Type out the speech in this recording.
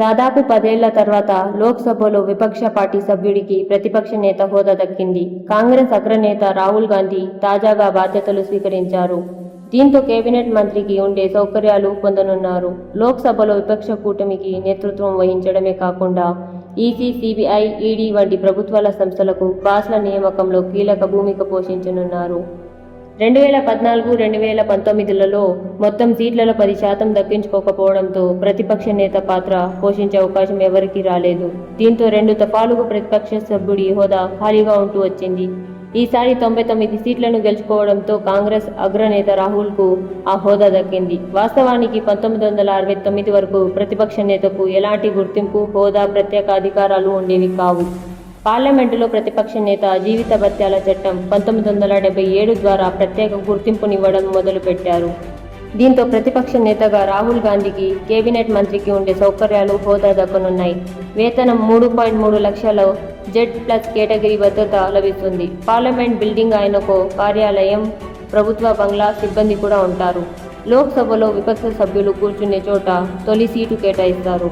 దాదాపు పదేళ్ళ తర్వాత లోక్సభలో విపక్ష పార్టీ సభ్యుడికి ప్రతిపక్ష నేత హోదా దక్కింది. కాంగ్రెస్ అగ్రనేత రాహుల్ గాంధీ తాజాగా బాధ్యతలు స్వీకరించారు. దీంతో కేబినెట్ మంత్రికి ఉండే సౌకర్యాలు పొందనున్నారు. లోక్సభలో విపక్ష కూటమికి నేతృత్వం వహించడమే కాకుండా ఈసీ సిబిఐ ఈడీ వంటి ప్రభుత్వాల సంస్థలకు బాస్ల నియామకంలో కీలక భూమిక పోషించనున్నారు. రెండు వేల పద్నాలుగు రెండు వేల పంతొమ్మిదిలలో మొత్తం సీట్లలో పది శాతం దక్కించుకోకపోవడంతో ప్రతిపక్ష నేత పాత్ర పోషించే అవకాశం ఎవరికీ రాలేదు. దీంతో రెండు దఫాలుగా ప్రతిపక్ష సభ్యుడి హోదా ఖాళీగా ఉంటూ వచ్చింది. ఈసారి తొంభై తొమ్మిది సీట్లను గెలుచుకోవడంతో కాంగ్రెస్ అగ్రనేత రాహుల్కు ఆ హోదా దక్కింది. వాస్తవానికి పంతొమ్మిది వందల అరవై తొమ్మిది వరకు ప్రతిపక్ష నేతకు ఎలాంటి గుర్తింపు హోదా ప్రత్యేక అధికారాలు ఉండేవి కావు. పార్లమెంటులో ప్రతిపక్ష నేత జీవిత భత్యాల చట్టం పంతొమ్మిది వందల డెబ్బై ఏడు ద్వారా ప్రత్యేక గుర్తింపునివ్వడం మొదలుపెట్టారు. దీంతో ప్రతిపక్ష నేతగా రాహుల్ గాంధీకి కేబినెట్ మంత్రికి ఉండే సౌకర్యాలు హోదా దక్కనున్నాయి. వేతనం మూడు పాయింట్ మూడు లక్షల జెడ్ ప్లస్ కేటగిరీ భద్రత లభిస్తుంది. పార్లమెంట్ బిల్డింగ్ ఆయనకు కార్యాలయం ప్రభుత్వ బంగ్లా సిబ్బంది కూడా ఉంటారు. లోక్సభలో విపక్ష సభ్యులు కూర్చునే చోట తొలి సీటు కేటాయిస్తారు.